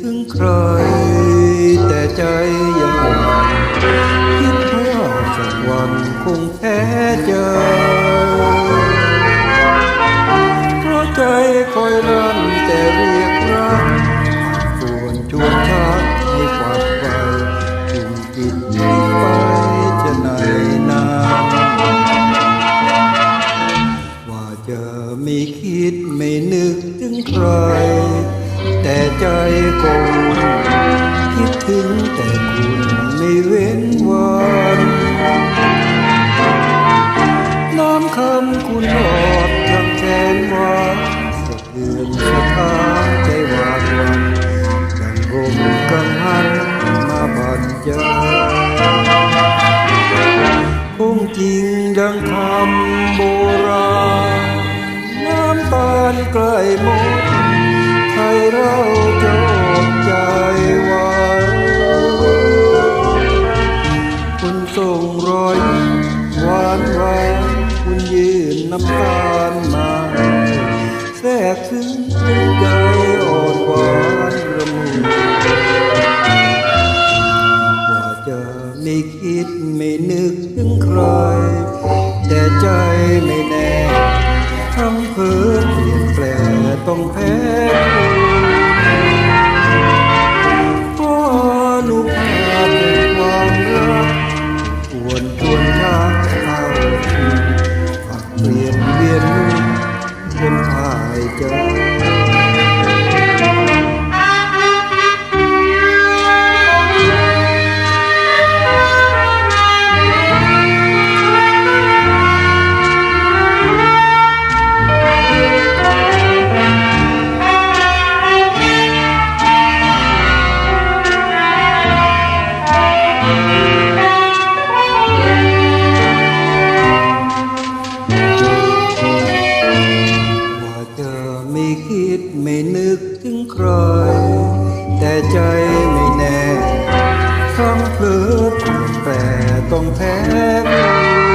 ถึงใคร แต่ใจยังหวังคิดว่าสักวันคงแพ้ใจเพราะใจคอยรันแต่เรียกรักส่วนชวนชักให้กวาดไปจุ่มจิตมีไปจะไหนนานว่าจะไม่คิดไม่นึกถึงใคร ใจคงคิดถึงแต่คุณไม่เว้นวันน้ำคำคุณหอดทางแสนหวานสะเทือนสะท้าใจวาดวันดังลมกังหันมาบันใจคงจริงดังคำโบราณน้ำตาลใกล้หมดานมาแทรกซึ้งใจอ่อนหวานระมุนว่าจะไม่คิดไม่นึกถึงใคร แต่ใจไม่แน่ทำเพ้อเปลี่ยนแปลต้องแพ้ ไม่นึกถึงใคร แต่ใจไม่แน่คำเพลอแต่ต้องแพ้